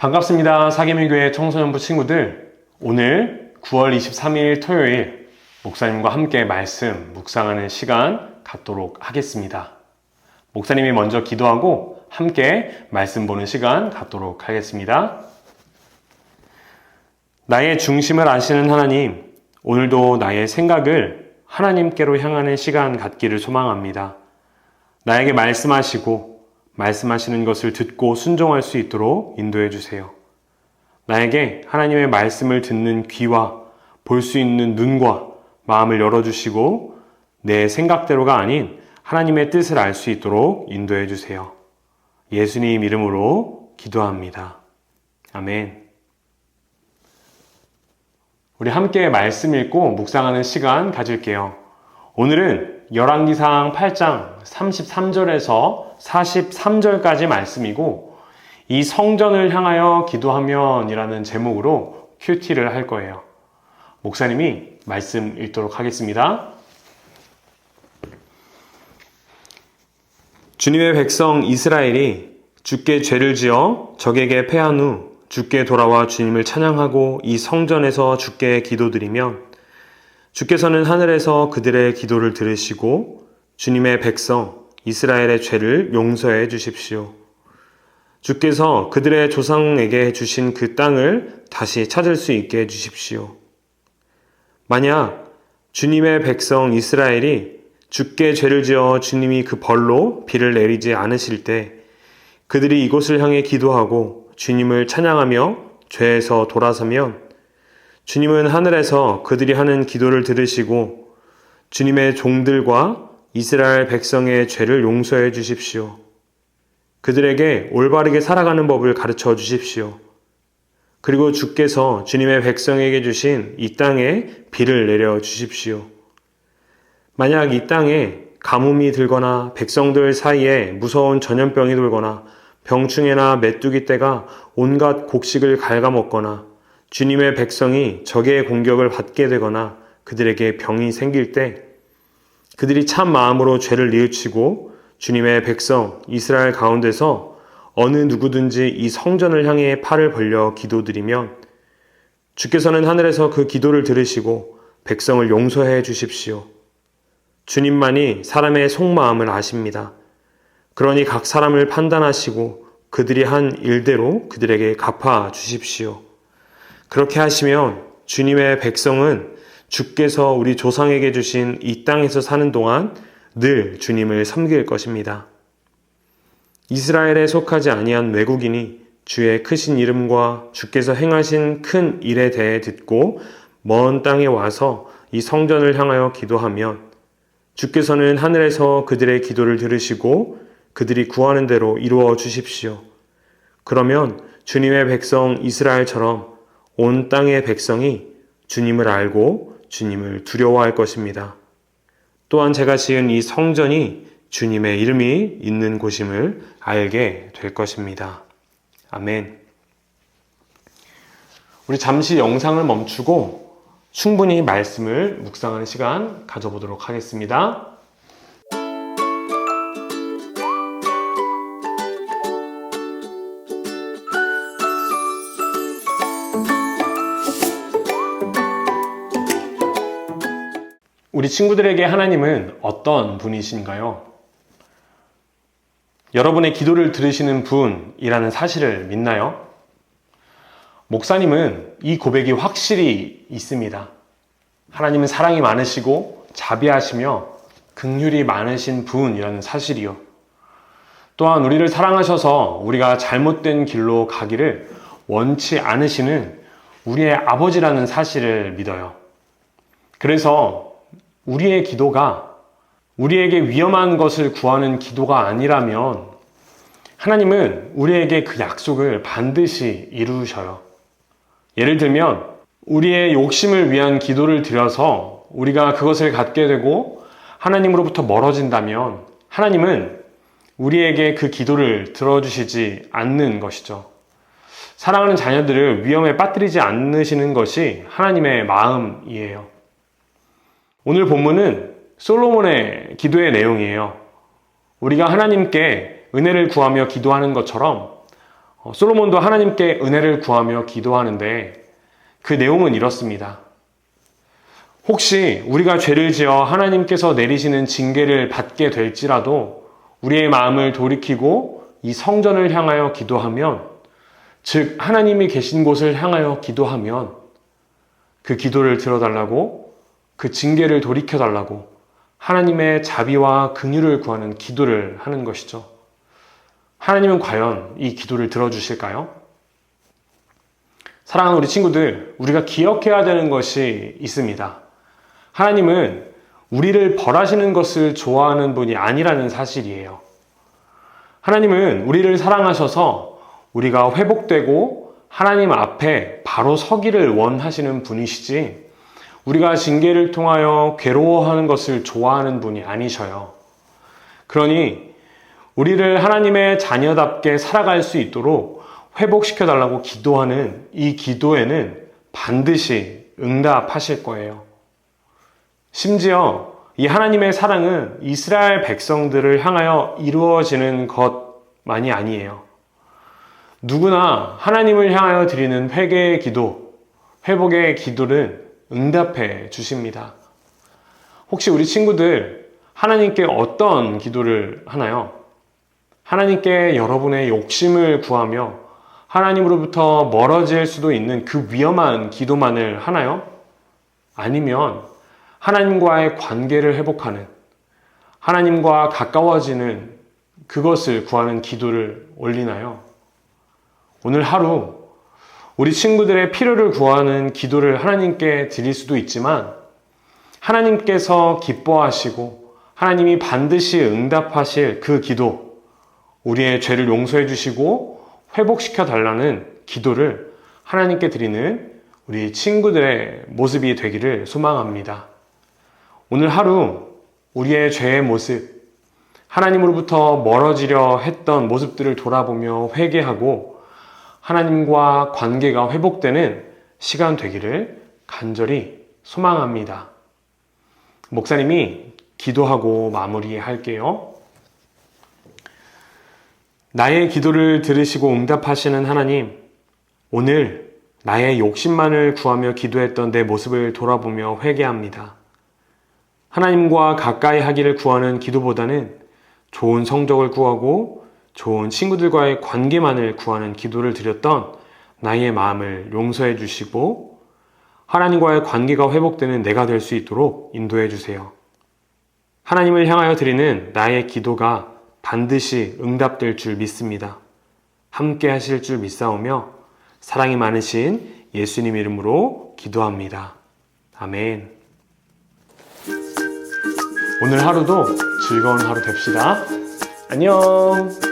반갑습니다. 사계민교회 청소년부 친구들. 오늘 9월 23일 토요일 목사님과 함께 말씀 묵상하는 시간 갖도록 하겠습니다. 목사님이 먼저 기도하고 함께 말씀 보는 시간 갖도록 하겠습니다. 나의 중심을 아시는 하나님, 오늘도 나의 생각을 하나님께로 향하는 시간 갖기를 소망합니다. 나에게 말씀하시고 말씀하시는 것을 듣고 순종할 수 있도록 인도해 주세요. 나에게 하나님의 말씀을 듣는 귀와 볼 수 있는 눈과 마음을 열어주시고 내 생각대로가 아닌 하나님의 뜻을 알 수 있도록 인도해 주세요. 예수님 이름으로 기도합니다. 아멘. 우리 함께 말씀 읽고 묵상하는 시간 가질게요. 오늘은 열왕기상 8장 33절에서 43절까지 말씀이고 이 성전을 향하여 기도하면이라는 제목으로 큐티를 할 거예요. 목사님이 말씀 읽도록 하겠습니다. 주님의 백성 이스라엘이 주께 죄를 지어 적에게 패한 후 주께 돌아와 주님을 찬양하고 이 성전에서 주께 기도드리면 주께서는 하늘에서 그들의 기도를 들으시고 주님의 백성 이스라엘의 죄를 용서해 주십시오. 주께서 그들의 조상에게 주신 그 땅을 다시 찾을 수 있게 해 주십시오. 만약 주님의 백성 이스라엘이 주께 죄를 지어 주님이 그 벌로 비를 내리지 않으실 때 그들이 이곳을 향해 기도하고 주님을 찬양하며 죄에서 돌아서면 주님은 하늘에서 그들이 하는 기도를 들으시고 주님의 종들과 이스라엘 백성의 죄를 용서해 주십시오. 그들에게 올바르게 살아가는 법을 가르쳐 주십시오. 그리고 주께서 주님의 백성에게 주신 이 땅에 비를 내려 주십시오. 만약 이 땅에 가뭄이 들거나 백성들 사이에 무서운 전염병이 돌거나 병충해나 메뚜기 떼가 온갖 곡식을 갉아먹거나 주님의 백성이 적의 공격을 받게 되거나 그들에게 병이 생길 때 그들이 참 마음으로 죄를 뉘우치고 주님의 백성 이스라엘 가운데서 어느 누구든지 이 성전을 향해 팔을 벌려 기도드리면 주께서는 하늘에서 그 기도를 들으시고 백성을 용서해 주십시오. 주님만이 사람의 속마음을 아십니다. 그러니 각 사람을 판단하시고 그들이 한 일대로 그들에게 갚아 주십시오. 그렇게 하시면 주님의 백성은 주께서 우리 조상에게 주신 이 땅에서 사는 동안 늘 주님을 섬길 것입니다. 이스라엘에 속하지 아니한 외국인이 주의 크신 이름과 주께서 행하신 큰 일에 대해 듣고 먼 땅에 와서 이 성전을 향하여 기도하면 주께서는 하늘에서 그들의 기도를 들으시고 그들이 구하는 대로 이루어 주십시오. 그러면 주님의 백성 이스라엘처럼 온 땅의 백성이 주님을 알고 주님을 두려워할 것입니다. 또한 제가 지은 이 성전이 주님의 이름이 있는 곳임을 알게 될 것입니다. 아멘. 우리 잠시 영상을 멈추고 충분히 말씀을 묵상하는 시간 가져보도록 하겠습니다. 우리 친구들에게 하나님은 어떤 분이신가요? 여러분의 기도를 들으시는 분이라는 사실을 믿나요? 목사님은 이 고백이 확실히 있습니다. 하나님은 사랑이 많으시고 자비하시며 긍휼이 많으신 분이라는 사실이요. 또한 우리를 사랑하셔서 우리가 잘못된 길로 가기를 원치 않으시는 우리의 아버지라는 사실을 믿어요. 그래서 우리의 기도가 우리에게 위험한 것을 구하는 기도가 아니라면 하나님은 우리에게 그 약속을 반드시 이루셔요. 예를 들면 우리의 욕심을 위한 기도를 드려서 우리가 그것을 갖게 되고 하나님으로부터 멀어진다면 하나님은 우리에게 그 기도를 들어주시지 않는 것이죠. 사랑하는 자녀들을 위험에 빠뜨리지 않으시는 것이 하나님의 마음이에요. 오늘 본문은 솔로몬의 기도의 내용이에요. 우리가 하나님께 은혜를 구하며 기도하는 것처럼 어, 솔로몬도 하나님께 은혜를 구하며 기도하는데 그 내용은 이렇습니다. 혹시 우리가 죄를 지어 하나님께서 내리시는 징계를 받게 될지라도 우리의 마음을 돌이키고 이 성전을 향하여 기도하면 즉 하나님이 계신 곳을 향하여 기도하면 그 기도를 들어달라고 그 징계를 돌이켜 달라고 하나님의 자비와 긍휼을 구하는 기도를 하는 것이죠. 하나님은 과연 이 기도를 들어주실까요? 사랑하는 우리 친구들, 우리가 기억해야 되는 것이 있습니다. 하나님은 우리를 벌하시는 것을 좋아하는 분이 아니라는 사실이에요. 하나님은 우리를 사랑하셔서 우리가 회복되고 하나님 앞에 바로 서기를 원하시는 분이시지, 우리가 징계를 통하여 괴로워하는 것을 좋아하는 분이 아니셔요. 그러니 우리를 하나님의 자녀답게 살아갈 수 있도록 회복시켜 달라고 기도하는 이 기도에는 반드시 응답하실 거예요. 심지어 이 하나님의 사랑은 이스라엘 백성들을 향하여 이루어지는 것만이 아니에요. 누구나 하나님을 향하여 드리는 회개의 기도, 회복의 기도를 응답해 주십니다. 혹시 우리 친구들 하나님께 어떤 기도를 하나요? 하나님께 여러분의 욕심을 구하며 하나님으로부터 멀어질 수도 있는 그 위험한 기도만을 하나요? 아니면 하나님과의 관계를 회복하는 하나님과 가까워지는 그것을 구하는 기도를 올리나요? 오늘 하루 우리 친구들의 필요를 구하는 기도를 하나님께 드릴 수도 있지만 하나님께서 기뻐하시고 하나님이 반드시 응답하실 그 기도, 우리의 죄를 용서해 주시고 회복시켜 달라는 기도를 하나님께 드리는 우리 친구들의 모습이 되기를 소망합니다. 오늘 하루 우리의 죄의 모습, 하나님으로부터 멀어지려 했던 모습들을 돌아보며 회개하고 하나님과 관계가 회복되는 시간 되기를 간절히 소망합니다. 목사님이 기도하고 마무리할게요. 나의 기도를 들으시고 응답하시는 하나님, 오늘 나의 욕심만을 구하며 기도했던 내 모습을 돌아보며 회개합니다. 하나님과 가까이 하기를 구하는 기도보다는 좋은 성적을 구하고 좋은 친구들과의 관계만을 구하는 기도를 드렸던 나의 마음을 용서해 주시고 하나님과의 관계가 회복되는 내가 될 수 있도록 인도해 주세요. 하나님을 향하여 드리는 나의 기도가 반드시 응답될 줄 믿습니다. 함께 하실 줄 믿사오며 사랑이 많으신 예수님 이름으로 기도합니다. 아멘. 오늘 하루도 즐거운 하루 됩시다. 안녕.